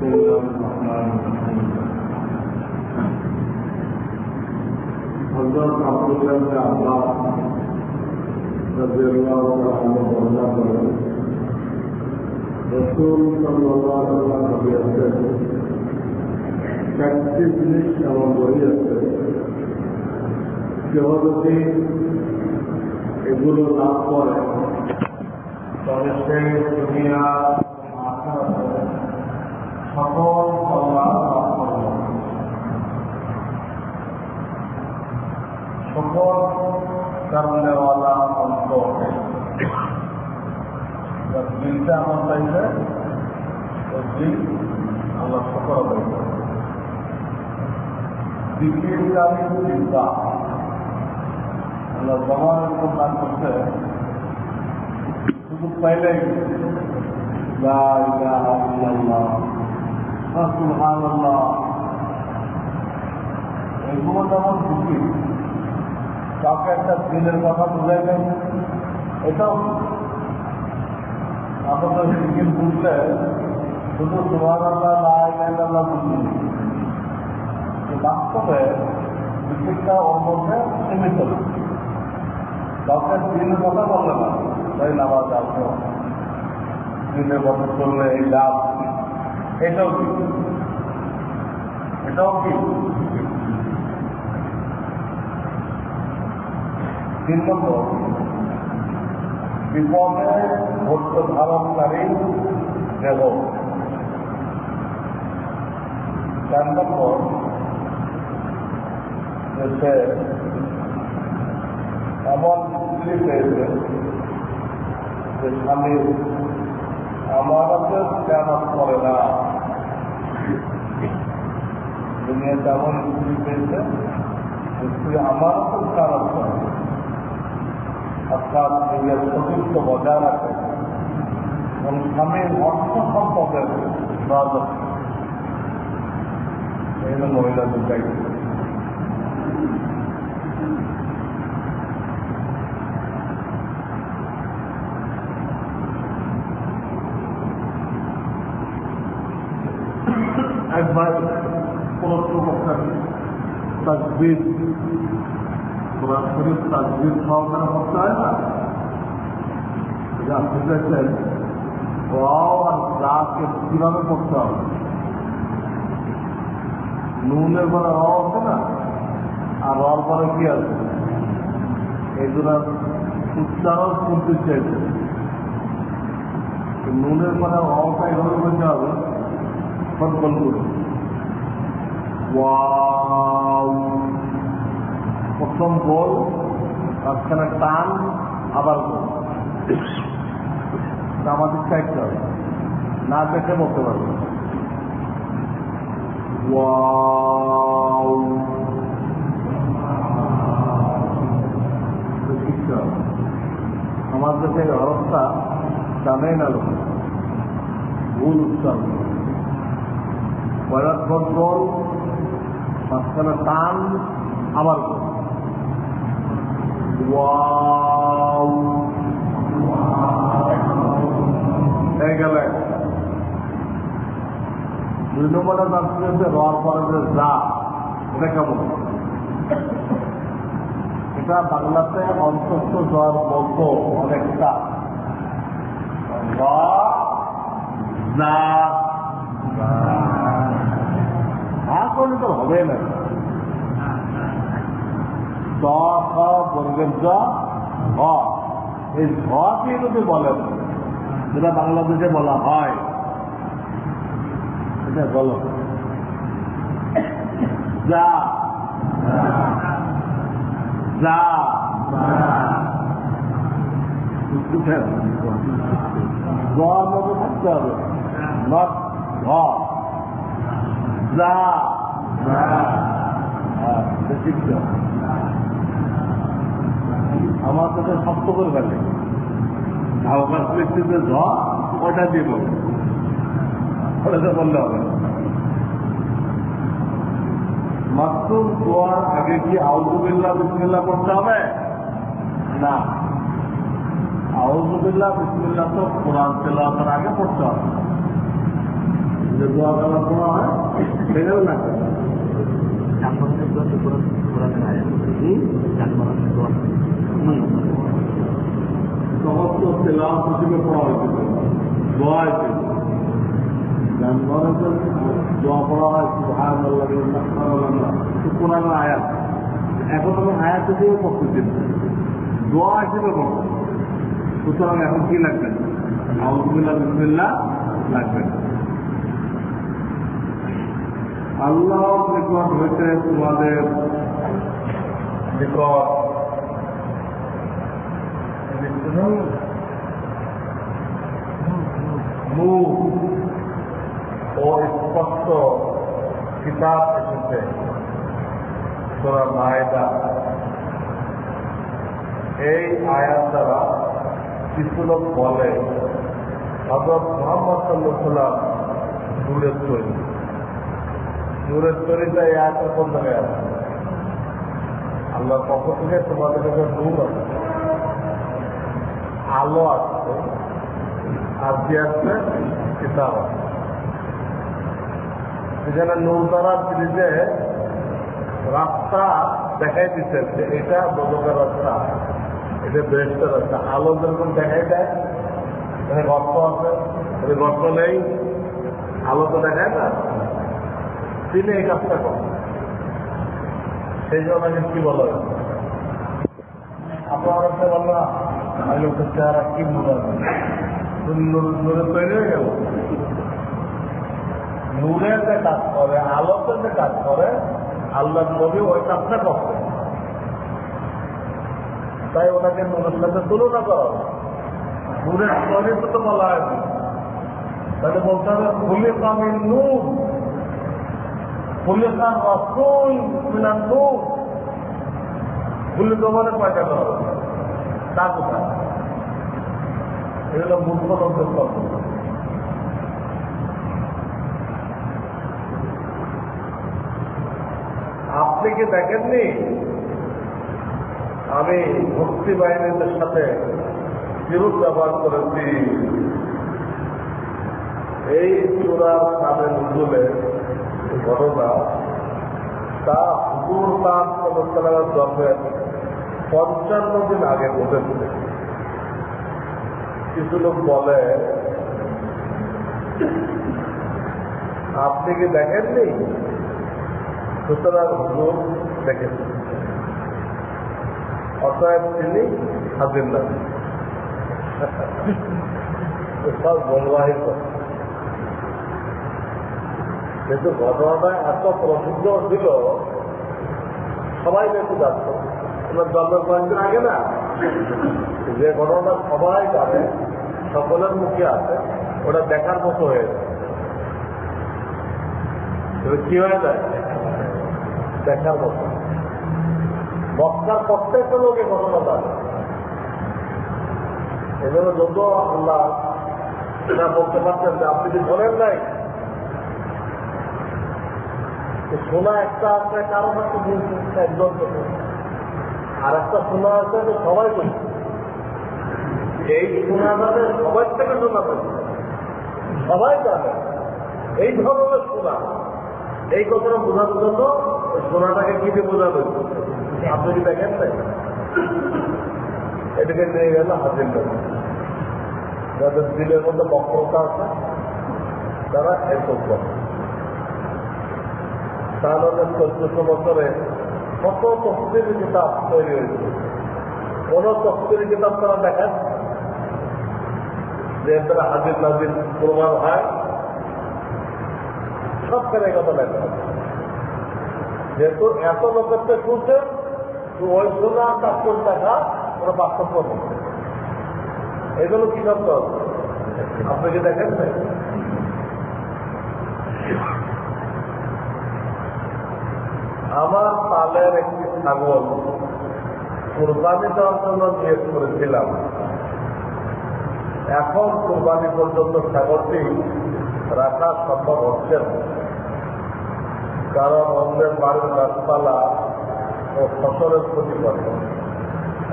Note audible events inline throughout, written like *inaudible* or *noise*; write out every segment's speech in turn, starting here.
بسم الله الرحمن الرحيم حضرت عبد الله بن عباس رضي الله عنه বর্ণনা করেন রসুল সাল্লাল্লাহু আলাইহি ওয়াসাল্লাম চারটি জিনিস আমার বই আছে কেউ যদি এগুলো লাভ করে তবে সে দুনিয়া আখেরাতে সকল কল্যাণ লাভ করবে সকল করনেওয়ালা অন্ত দিলটা আমার চাইবে ওই দিল আল্লাহ সকল পাইবে দ্বিতীয় কালী চিন্তা আল্লাহ জমানের উপর দান করছে। শুধু পাইলেই লা ইলাহা ইল্লাল্লাহ। কাউকে একটা কথা এটাও সিকিম বুঝলে শুধু বুঝলি বাস্তবে ওর মধ্যে সীমিত কথা বললে না। তাই নামাজ আসো দিনের কথা চললে এই লাভ এটাও কি এটাও কি তিন নম্বর বিপদে ধারণকারী দেহ চার নম্বর সে এমন স্ত্রী পেয়েছে যে স্বামী আমাদের কেমন করে না। দুনিয়াতে এমন স্ত্রী পেয়েছে স্ত্রী আমারও খারাপ করে অর্থাৎ নিজের সতীর্থ বজায় রাখে, এবং স্বামীর অর্থ সম্পদের মহিলাদের দায়িত্ব একবার পবিত্র বক্তার তাজবিদ কোরআন শরীফ তাজবিদ সহকারে পড়তে না। এটা আপনি ওয়াও আর পড়তে হবে? নুনের পরে র আছে না? আর রর পরে কি আছে? এগুলো উচ্চারণ শুনতে চাইছে। নুনের পরে রটা এভাবে বলতে হবে, ফটবল প্রথম গোল মাঝখানে টান, আবার গোল। আমাদের চাইতে হবে। না দেখে বলতে পারবে আমার দেশের অবস্থা, জানেই না লোক। ভুল উচ্চারণ। পয়লা কন্ট্রোল মাঝখানে টান আবার গোল দুই নম্বরে যাচ্ছে যে রর পরে যে যা, এটা কেমন? এটা বাংলাতে অন্তস্থ জ্বর বলতো অনেকটা। র করলে তো হবে না। এই ঘকে যদি বলেন, যেটা বাংলাদেশে বলা হয়, এটা বলো। যা। যা। থাকতে হবে। যা। আমার কাছে শক্ত করে ফেলে। ধাওকার ব্যক্তিতে ঝ ওটা দিয়ে বলবে ওটা তো বললে হবে মাত্র দোয়ার আগে কি আউজুবিল্লাহ বিসমিল্লাহ করতে হবে? না। আউজুবিল্লাহ বিসমিল্লাহ তো কোরআন তেলাওয়াতের আগে পড়তে হবে। যে দোয়া করার সময় হয় সেটাও না করে। যানবাহনের দোয়া তো কোরআন আয়াত। হুম? যানবাহনের দোয়া সমস্ত তেলাম হিসেবে পড়া হয়েছিল দোয়া হয়েছিল যানবাহনের দোয়া পড়া হয় সুহান আল্লাহ কোরআন আয়াত। এখন আমি আয়াত দিয়েও পড়তেছি না। দোয়া হিসেবে পড়ব সুতরাং এখন কি লাগবে? আলহামদুলিল্লাহ বিসমিল্লাহ লাগবে। আল্লাহ নিকট হইতে তোমাদের। নিকট স্পষ্ট কিতাব এসেছে তোরা মায়েদা। এই আয়াত দ্বারা কিছু লোক বলে হজরত মোহাম্মদ সাল্লাহ নূরের তৈরি নূরের তৈরিটা এই আয়াতের কোন জায়গায় আছে আল্লাহর পক্ষ থেকে তোমাদের কাছে নূর আছে। আলো আসছে আর কি আছে, কিতাব আছে। সেখানে নূর দ্বারা সিরিজে রাস্তা দেখাই দিচ্ছে এটা বদকের রাস্তা, এটা বেস্টের রাস্তা। আলো যেরকম দেখাই দেয়, এখানে গর্ত আছে গর্ত নেই, আলো তো দেখায় না। তিনি এই কাজটা করেন সেই জন্য কি বলা? আপনার কাছে বলল আমি লোকের চেহারা কি মনে নূরের তৈরি হয়ে গেল। নূরের যে কাজ করে আলোতে যে কাজ করে আল্লাহ নবী ওই কাজটা করতে তাই ওনাকে নূরের সাথে তুলনা করা। নূরের তৈরি তো বলা হয়নি তাহলে বলতে হবে ফুলে কামিন নূর। খান রসুল মিলান নূর ফুলে কমানে পয়সা করা হবে। তা কোথায়? এগুলো মূর্খ লোকদের কথা আপনি কি দেখেননি? আমি ভক্তি বাহিনীদের সাথে বিরোধ ব্যবহার করেছি। এই চূড়ার সামনে ঘটনা, তা হুজুর তার সালামের জন্মের পঞ্চান্ন দিন আগে ঘটেছে কিছু লোক বলে, আপনি কি দেখেননি? সুতরাং হুজুর দেখেছেন। অতএব তিনি হাজির না। *laughs* সব বলবাহিত। কিন্তু ঘটনাটা এত প্রসিদ্ধ ছিল, সবাই দেখতে যাচ্ছ। ওনার জন্মের কয়েকদিন আগে না, যে ঘটনাটা সবাই জানে, সকলের মুখে আছে, ওটা দেখার মতো হয়ে এবার কি হয়ে যায়? দেখার মতো। মক্কার প্রত্যেকটা লোকে ঘটনা জানে। এজন্য যত আল্লাহ বলতে পারছেন যে আপনি কি বলেন নাই? শোনা একটা আছে কারণ বলছে একজন আর একটা সোনা আছে, যে সবাই বলছে। এই শোনা যাবে সবার থেকে শোনা যাবে সবাই জানে, এই ধরনের শোনা এই কথাটা বোঝানোর জন্য সোনাটাকে কি দিয়ে বোঝাবে? আপনি কি দেখেন, তাই। এটাকে নিয়ে গেল হাজির। যাদের দিলের মধ্যে বক্রতা আছে, তারা এসব করে। তাহলে চোদ্দশো বছরে কত তফসিলি কিতাব তৈরি হয়েছে? কোন তফসিলি কিতাব তারা দেখেন? যে তারা হাজির নাজির প্রমাণ হয়। সবখানে কথা দেখা যেহেতু এত লোকের থেকে শুনছে, তো ওই শোনা তাৎপর দেখা ওরা বাস্তব করবে। এগুলো কি করতে হবে আপনি কি দেখেন না একটি ছাগল কোরবানি দেওয়ার জন্য নিয়োগ করেছিলাম। এখন কোরবানি পর্যন্ত ছাগলটি রাখা সম্ভব হচ্ছে না। কারণ অন্যের বাড়ির গাছপালা ও ফসলের ক্ষতি করে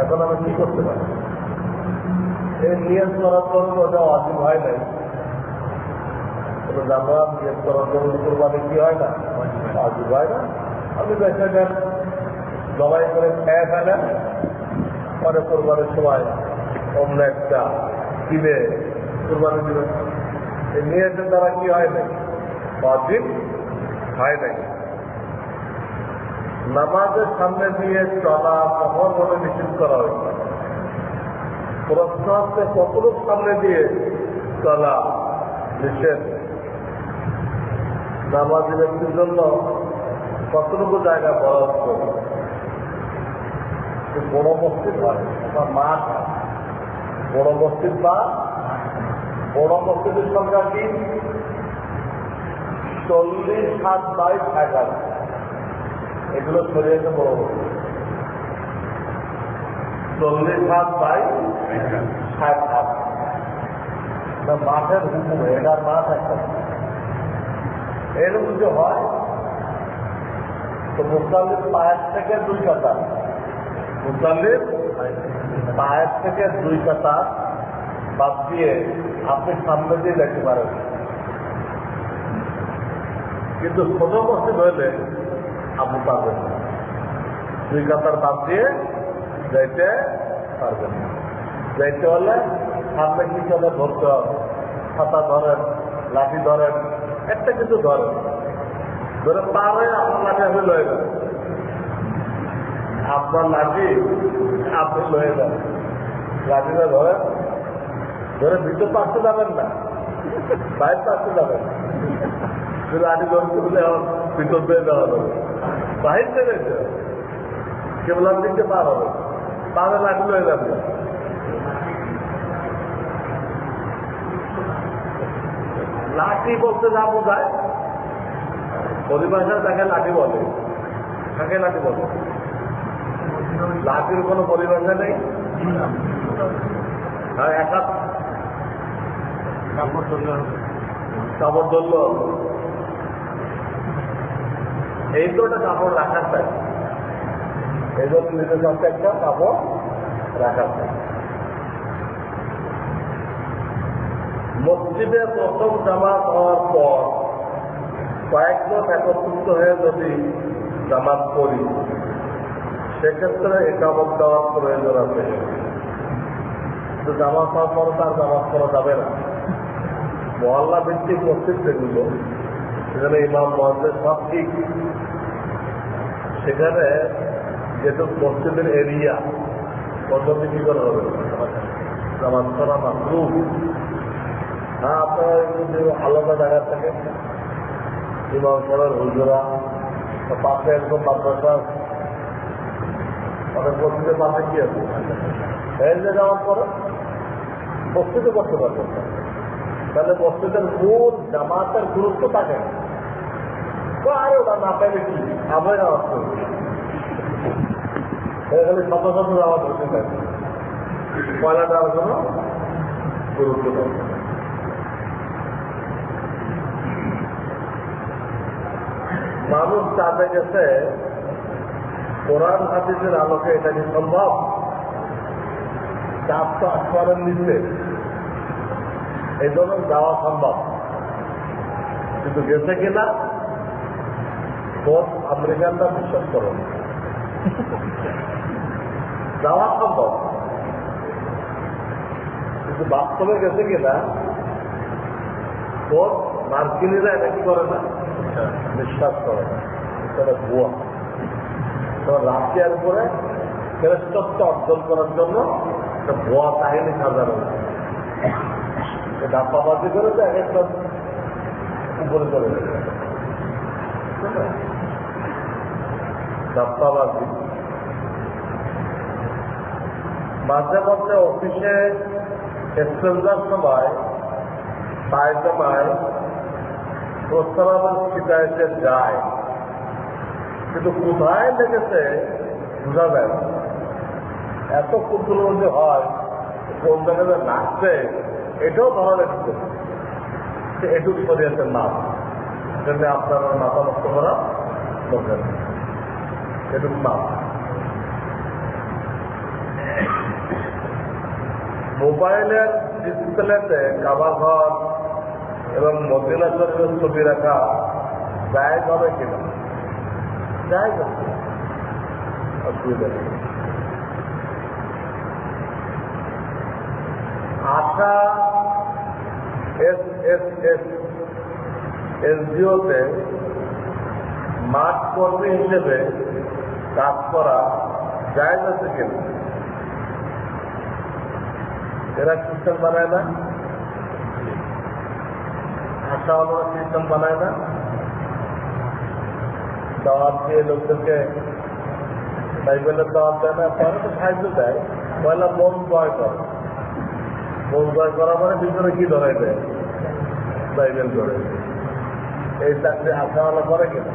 এখন আমি কি করতে পারি? এই নিয়োগ করার জন্য ওটা অজীব হয় নাই। কোনো জানোয়ার নিয়ে করার জন্য কোরবানি কি হয় না? আজু হয় না। আপনি বেছে নেন জবাই করে খেয়ে ফেলেন পরে কোরবানির সময় অন্য একটা কিনে কোরবানি দিবেন এই নিয়েছেন দ্বারা কি হয় নাই? বাতিল হয় নাই। নামাজের সামনে দিয়ে চলা বলে নিষেধ করা হয়েছে। প্রশ্ন হচ্ছে কতটুক সামনে দিয়ে চলা নিষেধ। নামাজি ব্যক্তির জন্য কতটুকু জায়গা বরাদ্দ? বড় মসজিদ হয় বা মাঠ বড় মসজিদ বা বড় মসজিদের সংখ্যা কি? চল্লিশ হাত বাই ষাট হাত এগুলো ছড়িয়েছে বড় মসজিদ। চল্লিশ হাত বাই ষাট হাত না মাঠের হুকুম এটার মাঠ একটা এরকম যে হয়, তো মুসাল্লির পায়ের থেকে দুই কাতা মুসাল্লির পায়ের থেকে দুই কাতা বাদ দিয়ে আপনি সামনে দিয়ে দেখতে পারেন। কিন্তু ছোট মসজিদ হইলে আপনি পারবেন না। দুই কাতার বাদ দিয়ে যাইতে পারবেন না। যাইতে হলে সামনে চলে ধরতে হবে? ছাতা ধরেন, লাঠি ধরেন, একটা কিছু ধরেন। ধরে পার হয়ে আপনার লাঠি লয়ে যান আপনার লাঠি আপনি লয়ে যান। লাঠিটা ধরেন ধরে ভিতর পাশে যাবেন না, বাইরে পাশে যাবেন। যদি লাঠি ধরতে এখন ভিতর দিয়ে দেওয়া হবে। বাহির কেবল দিকে পার হবে। পারে লাঠি লয়ে যাবে। লাঠি বলতে যা বোঝায়, পরিভাষায় তাকে লাঠি বলে। তাকে লাঠি বলে? লাঠির কোনো পরিভাষা নেই? হাত। কাপড় ধরলে এই তো ওটা কাপড় রাখার চাই এই জন্য নিজের কাছে একটা কাপড় রাখার চাই মসজিদে প্রথম জামাত হওয়ার পর কয়েকজন একত্রিত হয়ে যদি জামাত করি সেক্ষেত্রে একামত দেওয়ার প্রয়োজন আছে। কিন্তু জামাত হওয়ার পর তার জামাত করা যাবে না। মহল্লা ভিত্তিক মসজিদ যেগুলো, সেখানে ইমাম মহাজের সব ঠিক। সেখানে যেহেতু মসজিদের এরিয়া, পদ্ধতি কি করে হবে? জামাত করা মাত্র হ্যাঁ আপনারা যদি আলাদা জায়গা থাকে ইমাম সাহেবের হুজুরা পাশে একদম মাদ্রাসা পাশে কি আছে? যাওয়ার পরে করতে তাহলে মসজিদের মূল জামাতের গুরুত্ব থাকে না। পাইলে কি? আমরা নামাজ এখানে শত শত নামাজ থাকে জন্য গুরুত্ব মানুষ চাপে গেছে কোরআন হাদিসের আলোকে এটা কি সম্ভব? চাপ তো আসমানের নিচে। এই জন্য যাওয়া সম্ভব। কিন্তু গেছে কিনা কোন আমেরিকানরা বিশ্বাস করে না। যাওয়া সম্ভব। কিন্তু বাস্তবে গেছে কিনা কোন মার্কিনীরা এটা কি করে না? বিশ্বাস করে না। এটা ভুয়া। রাশিয়ার উপরে শ্রেষ্ঠত্ব অর্জন করার জন্য একটা ভুয়া কাহিনী সাজানো ডাব্বাবাজি করে তো এক একটা উপরে চলে গেছে ডাব্বাবাজি। মাঝে মধ্যে অফিসে এক্সচেঞ্জার সময় পায়জামায় প্রস্তাবের শিকায়তে যায়। কিন্তু কোথায় লেগেছে বোঝা যায় এত ক্ষুদ্র যে হয়, কোন জায়গায় নাচছে, এটাও ধরা যাচ্ছে যে এটুকু শরীয়তের নাম জন্য আপনারা মাথা নষ্ট করা দরকার। এটুকু নাম মোবাইলের ডিসপ্লেতে কাবাঘর এবং মদিনা ছবি রাখা জায়গ হবে কিনা? জায়গ। অসুবিধা নেই। আশা এস এস এস এসডিওতে মাঠ কর্মী হিসেবে কাজ করা জায়গ আছে কিনা? এরা খ্রিস্টান বানায় না? আশা আমরা খ্রিস্টান বানায় না? দাওয়াত দিয়ে লোকদেরকে বাইবেলের দাওয়াত দেয় না, পরে তো সাহায্য দেয়। পয়লা মন জয় করে। মন জয় করা মানে ভিতরে কি ধরে দেয়? বাইবেল ধরে এই চাকরি আশাওয়ালা করে কিনা?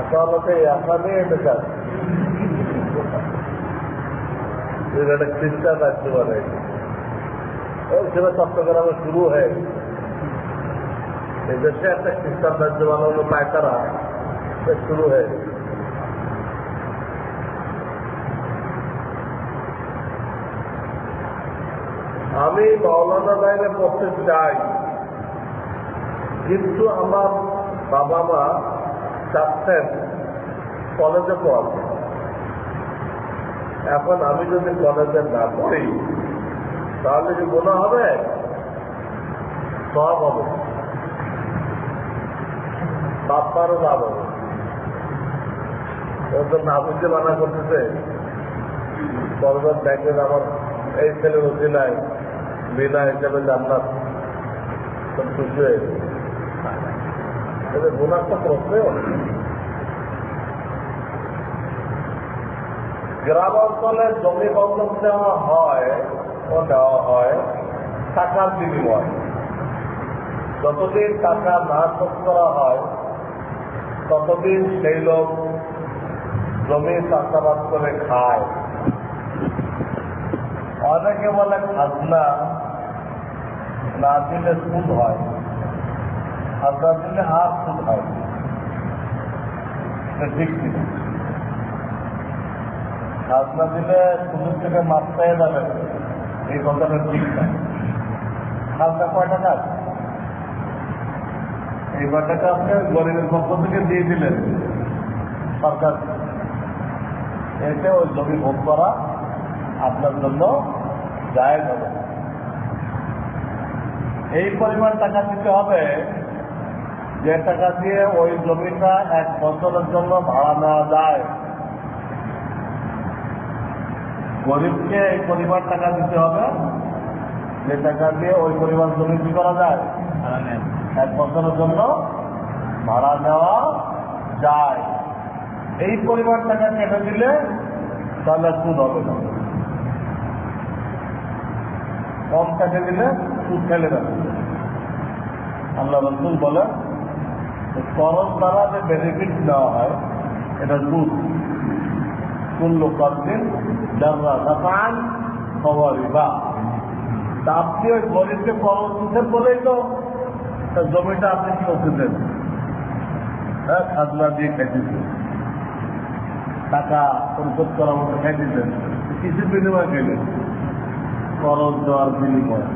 আশাওয়ালাকে এই আশা নিয়ে এটা একটা খ্রিস্টান রাজ্য বানাই সেটা চট্টগ্রামে শুরু হয়ে এই দেশে একটা খ্রিস্টান রাজ্য বানানো পায়তারা শুরু হয়ে গেছে। আমি মাওলানা লাইনে পড়তে চাই। কিন্তু আমার বাবা মা চাচ্ছেন কলেজে পড়াতে এখন আমি যদি কলেজে না পড়ি, তাহলে কি মনে হবে? সব হবে। বাপ্পারও লাভ হবে। তো না বুঝতে মানা করতেছে। আমার এই ছেলে বুঝি নাই বিনা হিসেবে জান্নাত। খুশি হয়ে গেছে। গুণার গ্রাম অঞ্চলে জমি বন্ধক দেওয়া হয় ও দেওয়া হয় টাকার বিনিময়। যতদিন টাকা না শোধ করা হয়, ততদিন সেই লোক জমি চাষাবাদ করে খায়। অনেকে বলে খাজনা না দিলে সুদ হয়, খাজনা দিলে আর সুদ হয় ঠিক কিনা খাজনা দিলে সুদের থেকে পেয়ে যাবে এই কথাটা ঠিক না। খাজনা কয় টাকা? এই কয় টাকা আপনি গরিবের পক্ষ থেকে দিয়ে দিলেন সরকার। এতে ওই জমি ভোগ করা আপনার জন্য জায়গ হবে। এই পরিমাণ টাকা দিতে হবে যে টাকা দিয়ে ওই জমিটা এক বছরের জন্য ভাড়া নেওয়া যায়। গরিবকে এই পরিমাণ টাকা দিতে হবে যে টাকা দিয়ে ওই পরিমাণ জমি কি করা যায়? এক বছরের জন্য ভাড়া নেওয়া যায়। এই পরিমাণ টাকা কেটে দিলে তাহলে সুদ হবে না। কম কেটে দিলে সুদ ফেলে দেবে। আল্লাহ রসুল বলে করজ দ্বারা যে বেনিফিট নেওয়া হয়, এটা সুদ কুল্ল কর্দিন সাফান খবর বা আপনি ওই গরিবকে করজ দিতে বলেই তো জমিটা আপনি কি করতে দেন হ্যাঁ খাজনা দিয়ে খাইতেছেন টাকা পরিশোধ করার মতো খাইতেছেন কিছু বিনিময় পেলেন করজ দেওয়ার বিনিময়।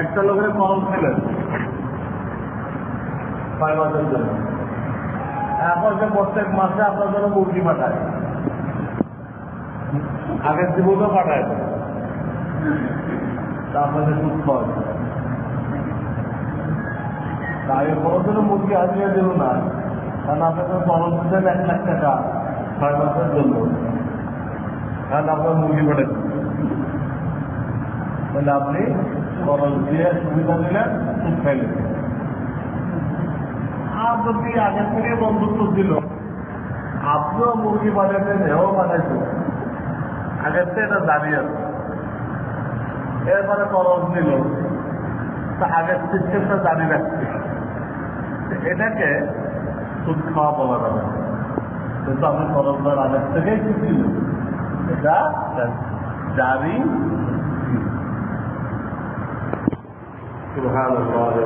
একটা লোকের করজ জন্য এখন যে প্রত্যেক মাসে আপনার জন্য মুরগি পাঠায়। আগের জীবনও পাঠায়। তা আপনাদের সুখ হয় তাই কোনোদিনও মুরগি হাজিয়ে দিল না। কারণ আপনাদের খরচ দিচ্ছেন এক লাখ টাকা, ছয় মাসের জন্য কারণ আপনার মুরগি পাঠাচ্ছেন তাহলে আপনি খরচ দিয়ে সুবিধা নিলেন সুখ খাইলেন আর যদি আগে থেকে বন্ধুত্ব ছিল, আপনিও মুরগি বাজাতেন এও বাজাইছেন আগের থেকে এটা দাঁড়িয়ে আছে। এরপরে খরচ নিল। তা আগের সিস্টেমটা জারি রাখছে এটাকে kutkab olarak İslam'ın farazlar arasındaki kesin. Da, dari, Subhanallah ve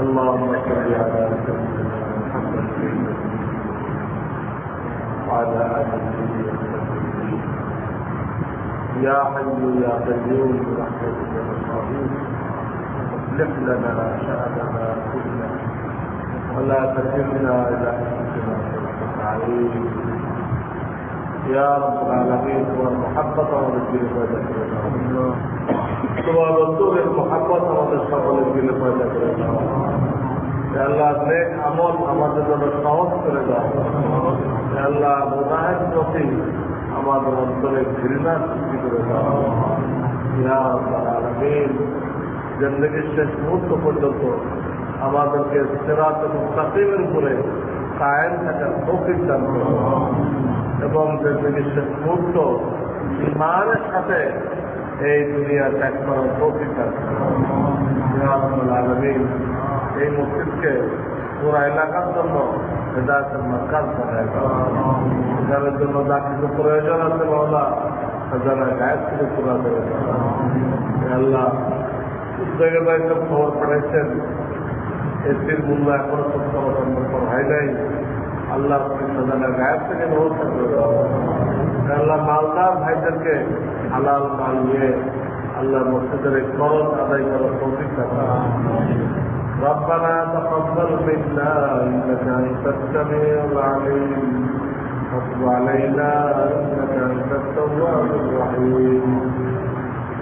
Allahümme salli ala Muhammed ve ala alihi يا حي يا قيوم برحمتك نستغيث اصلح لنا شأننا كله ولا تكلنا إلى أنفسنا طرفة عين يا رب العالمين هو المحبة ونجي لفادك তোমার রসুলের মহাব্বত আমাদের সকলের দিলে পয়দা করে দাও হে আল্লাহ নেক আমল আমাদের জন্য সহজ করে দাও হে আল্লাহ মোদাহের প্রতি আমাদের অন্তরে ঘৃণা সৃষ্টি করে দাও ইয়া রাব্বাল আলামিন জিন্দগির শেষ মুহূর্ত পর্যন্ত আমাদেরকে সেরাত মুস্তাকিমের উপরে কায়েম থাকার তৌফিক দান এবং জিন্দগির শেষ মুহূর্ত ইমানের সাথে এই দুনিয়া ত্যাগ করার তৌফিক দান এই মসজিদকে পুরা এলাকার জন্য হেদায়তের মার্কাজ বানায় যাদের জন্য যা কিছু প্রয়োজন আছে মহলা যারা গায়ের পুরা হে আল্লাহ জায়গায় দায়িত্ব খবর পাঠাইছেন এসির মূল্য এখন সত্তর নম্বর হয় নাই আল্লাহ সাজানের গায়ের থেকে ব্যবস্থা করে দাও হে আল্লাহ মালদার ভাইদেরকে হালাল মাল নিয়ে আল্লাহ মসজিদের এই খরচ আদায় করার তৌফিক দাও ربنا تقبل منا انك انت السميع العليم وتب علينا انك انت التواب الرحيم